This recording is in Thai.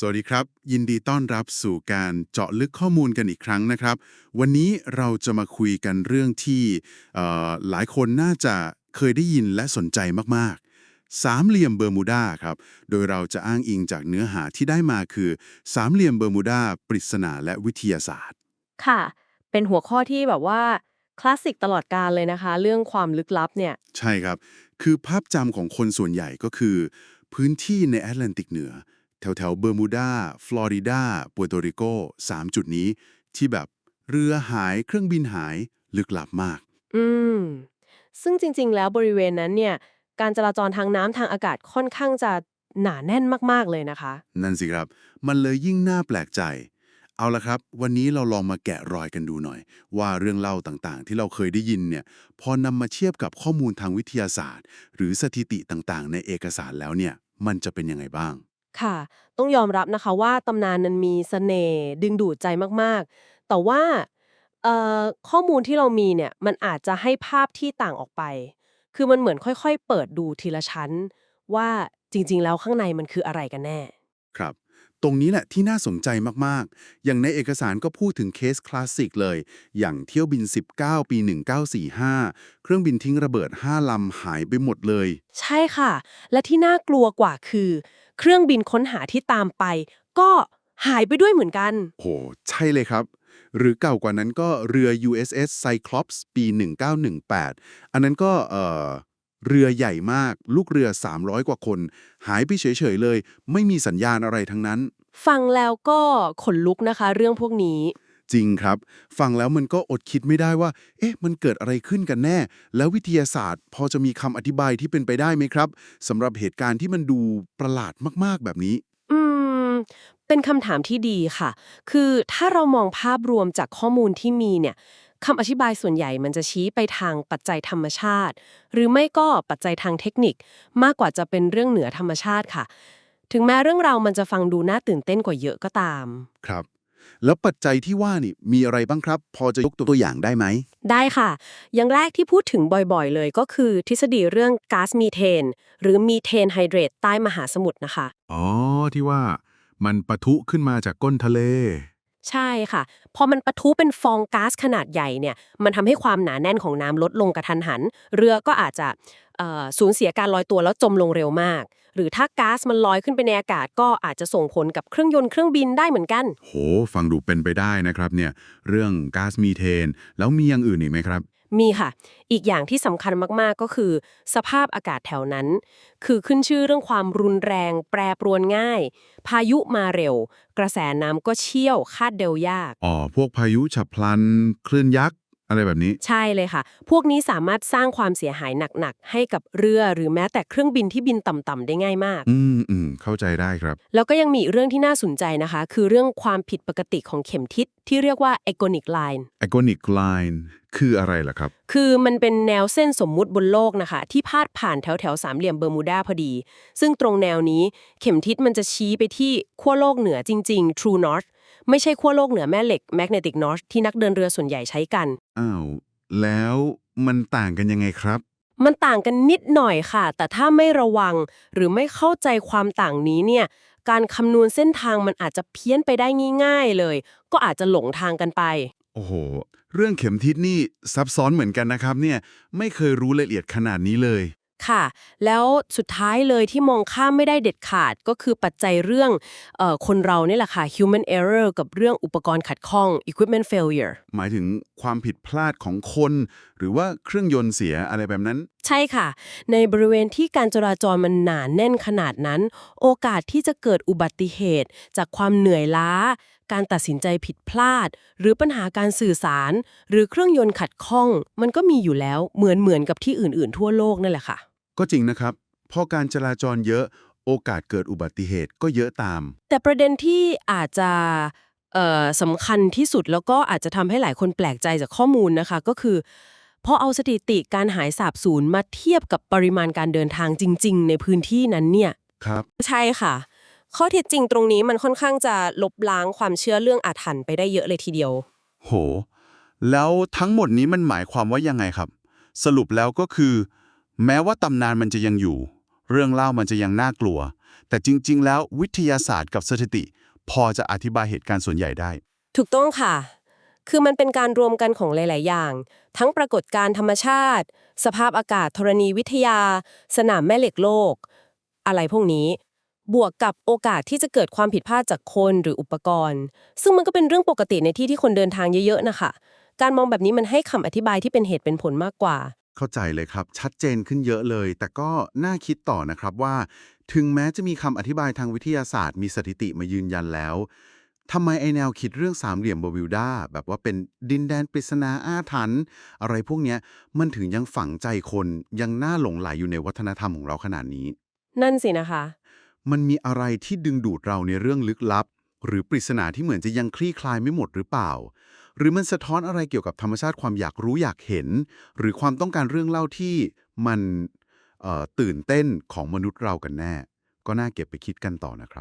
สวัสดีครับ ยินดีต้อนรับสู่การเจาะลึกข้อมูลกันอีกครั้งนะครับ วันนี้เราจะมาคุยกันเรื่องที่เอ่อหลายคนน่าจะเคยได้ยินและสนใจมากๆ สามเหลี่ยมเบอร์มูดาครับ โดยเราจะอ้างอิงจากเนื้อหาที่ได้มาคือ สามเหลี่ยมเบอร์มูดาปริศนาและวิทยาศาสตร์ ค่ะ เป็นหัวข้อที่แบบว่าคลาสสิกตลอดกาลเลยนะคะ เรื่องความลึกลับเนี่ย ใช่ครับ คือภาพจำของคนส่วนใหญ่ก็คือ พื้นที่ในแอตแลนติกเหนือ แถวแถวๆเบอร์มูดา ฟลอริดาปัวโตริโกสามจุดนี้ ที่แบบเรือหายเครื่องบินหายลึกลับมาก อืม ซึ่งจริง ๆ แล้วบริเวณนั้นเนี่ย การจราจรทางน้ำทางอากาศค่อนข้างจะหนาแน่นมาก ๆ เลยนะคะ นั่นสิครับ มันเลยยิ่งน่าแปลกใจ เอาละครับ วันนี้เราลองมาแกะรอยกันดูหน่อย ว่าเรื่องเล่าต่างๆ ที่เราเคยได้ยินเนี่ย พอนำมาเทียบกับข้อมูลทางวิทยาศาสตร์ หรือสถิติต่างๆ ในเอกสารแล้วเนี่ย มันจะเป็นยังไงบ้าง ค่ะ ต้องยอมรับนะคะว่าตำนานนั้นมีเสน่ห์ดึงดูดใจมากๆ แต่ว่าเอ่อข้อมูลที่เรามีเนี่ยมันอาจจะให้ภาพที่ต่างออกไป คือมันเหมือนค่อยๆ เปิดดูทีละชั้น ว่าจริงๆ แล้วข้างในมันคืออะไรกันแน่ ครับ ตรงนี้แหละที่น่าสนใจมากๆ อย่างในเอกสารก็พูดถึงเคสคลาสสิกเลย อย่างเที่ยวบิน 19 ปี 1945 เครื่องบินทิ้งระเบิด 5 ลำหายไปหมดเลย ใช่ค่ะ และที่น่ากลัวกว่าคือ เครื่องบินค้นหาที่ตามไป ก็หายไปด้วยเหมือนกัน โห ใช่เลยครับ หรือเก่ากว่านั้นก็เรือ USS Cyclops ปี 1918 อันนั้นก็เอ่อเรือใหญ่มาก ลูกเรือ 300 กว่าคน หายไปเฉยๆเลย ไม่มีสัญญาณอะไรทั้งนั้น ฟังแล้วก็ขนลุกนะคะ เรื่องพวกนี้ จริงครับ ฟังแล้วมันก็อดคิดไม่ได้ว่า เอ๊ะ มันเกิดอะไรขึ้นกันแน่ แล้ววิทยาศาสตร์ พอจะมีคำอธิบายที่เป็นไปได้ไหมครับสำหรับเหตุการณ์ที่มันดูประหลาดมากๆแบบนี้ อืม เป็นคำถามที่ดีค่ะ คือถ้าเรามองภาพรวมจากข้อมูลที่มีเนี่ยคำอธิบายส่วนใหญ่มันจะชี้ไปทางปัจจัยธรรมชาติ หรือไม่ก็ปัจจัยทางเทคนิค มากกว่าจะเป็นเรื่องเหนือธรรมชาติค่ะ ถึงแม้เรื่องราวมันจะฟังดูน่าตื่นเต้นกว่าเยอะก็ตาม ครับ แล้วปัจจัยที่ว่านี่มีอะไรบ้างครับ พอจะยกตัวอย่างได้ไหม ได้ค่ะ อย่างแรกที่พูดถึงบ่อยๆ เลยก็คือทฤษฎีเรื่องก๊าซมีเทน หรือมีเทนไฮเดรตใต้มหาสมุทรนะคะ อ๋อ ที่ว่ามันปะทุขึ้นมาจากก้นทะเล ใช่ค่ะ พอมันปะทุเป็นฟองก๊าซขนาดใหญ่เนี่ย มันทำให้ความหนาแน่นของน้ำลดลงกระทันหัน เรือก็อาจจะเอ่อสูญเสียการลอยตัวแล้วจมลงเร็วมาก หรือถ้าก๊าซมันลอยขึ้นไปในอากาศก็อาจจะส่งผลกับเครื่องยนต์เครื่องบินได้เหมือนกัน โห ฟังดูเป็นไปได้นะครับเนี่ยเรื่องก๊าซมีเทน แล้วมีอย่างอื่นอีกไหมครับ มีค่ะ อีกอย่างที่สำคัญมากๆก็คือ สภาพอากาศแถวนั้น คือขึ้นชื่อเรื่องความรุนแรง แปรปรวนง่าย พายุมาเร็ว กระแสน้ำก็เชี่ยวคาดเดายาก อ๋อ พวกพายุฉับพลัน คลื่นยักษ์ อะไรแบบนี้ ใช่เลยค่ะ พวกนี้สามารถสร้างความเสียหายหนัก ๆ ให้กับเรือหรือแม้แต่เครื่องบินที่บินต่ำๆได้ง่ายมาก อืมอืมเข้าใจได้ครับ แล้วก็ยังมีอีกเรื่องที่น่าสนใจนะคะ คือเรื่องความผิดปกติของเข็มทิศที่เรียกว่า econic line Iconic Line คืออะไรล่ะครับ คือมันเป็นแนวเส้นสมมุติบนโลกนะคะ ที่พาดผ่านแถวแถวๆสามเหลี่ยมเบอร์มูดาพอดี ซึ่งตรงแนวนี้เข็มทิศมันจะชี้ไปที่ขั้วโลกเหนือจริง ๆ True North ไม่ใช่ขั้วโลกเหนือแม่เหล็ก Magnetic North ที่นักเดินเรือส่วนใหญ่ใช้กัน อ้าว แล้วมันต่างกันยังไงครับ มันต่างกันนิดหน่อยค่ะ แต่ถ้าไม่ระวังหรือไม่เข้าใจความต่างนี้เนี่ย การคำนวณเส้นทางมันอาจจะเพี้ยนไปได้ง่ายๆเลย ก็อาจจะหลงทางกันไป โอ้โห เรื่องเข็มทิศนี่ซับซ้อนเหมือนกันนะครับเนี่ย ไม่เคยรู้รายละเอียดขนาดนี้เลย ค่ะ แล้วสุดท้ายเลยที่มองข้ามไม่ได้เด็ดขาดก็คือปัจจัยเรื่องเออคนเราเนี่ยแหละค่ะ human error กับเรื่องอุปกรณ์ขัดข้อง equipment failure หมายถึงความผิดพลาดของคน หรือว่าเครื่องยนต์เสียอะไรแบบนั้น ใช่ค่ะ ในบริเวณที่การจราจรมันหนาแน่นขนาดนั้น โอกาสที่จะเกิดอุบัติเหตุ จากความเหนื่อยล้า การตัดสินใจผิดพลาด หรือปัญหาการสื่อสาร หรือเครื่องยนต์ขัดข้อง มันก็มีอยู่แล้วเหมือนเหมือนกับที่อื่น ๆ ทั่วโลกนั่นแหละค่ะ ก็จริงนะครับ พอการจราจรเยอะโอกาสเกิดอุบัติเหตุก็เยอะตาม แต่ประเด็นที่อาจจะเอ่อสำคัญที่สุดแล้วก็อาจจะทำให้หลายคนแปลกใจจากข้อมูลนะคะ ก็คือพอเอาสถิติการหายสาบสูญมาเทียบกับปริมาณการเดินทางจริง ๆ ในพื้นที่นั้นเนี่ยครับ ใช่ค่ะ ข้อเท็จจริงตรงนี้มันค่อนข้างจะลบล้างความเชื่อเรื่องอาถรรพ์ไปได้เยอะเลยทีเดียว โห แล้วทั้งหมดนี้มันหมายความว่ายังไงครับ สรุปแล้วก็คือ แม้ว่าตำนานมันจะยังอยู่ เรื่องเล่ามันจะยังน่ากลัว แต่จริง ๆ แล้ววิทยาศาสตร์กับสถิติ พอจะอธิบายเหตุการณ์ส่วนใหญ่ได้ ถูกต้องค่ะ คือมันเป็นการรวมกันของหลาย ๆ อย่าง ทั้งปรากฏการณ์ธรรมชาติ สภาพอากาศธรณีวิทยา สนามแม่เหล็กโลก อะไรพวกนี้บวกกับโอกาสที่จะเกิดความผิดพลาดจากคนหรืออุปกรณ์ ซึ่งมันก็เป็นเรื่องปกติในที่ที่คนเดินทางเยอะๆนะคะ การมองแบบนี้มันให้คำอธิบายที่เป็นเหตุเป็นผลมากกว่า เข้าใจเลยครับ ชัดเจนขึ้นเยอะเลย แต่ก็น่าคิดต่อนะครับว่า ถึงแม้จะมีคำอธิบายทางวิทยาศาสตร์ มีสถิติมายืนยันแล้วทำไมไอแนวคิดเรื่องสามเหลี่ยมบวิวดาแบบว่าเป็นดินแดนปริศนาอาถรรพ์อะไรพวกเนี้ยมันถึงยังฝังใจคนยังน่าหลงไหลอยู่ในวัฒนธรรมของเราขนาดนี้ นั่นสินะคะ มันมีอะไรที่ดึงดูดเราในเรื่องลึกลับ หรือปริศนาที่เหมือนจะยังคลี่คลายไม่หมดหรือเปล่า หรือมันสะท้อนอะไรเกี่ยวกับธรรมชาติความอยากรู้อยากเห็น หรือความต้องการเรื่องเล่าที่มันตื่นเต้นของมนุษย์เรากันแน่ ก็น่าเก็บไปคิดกันต่อนะครับ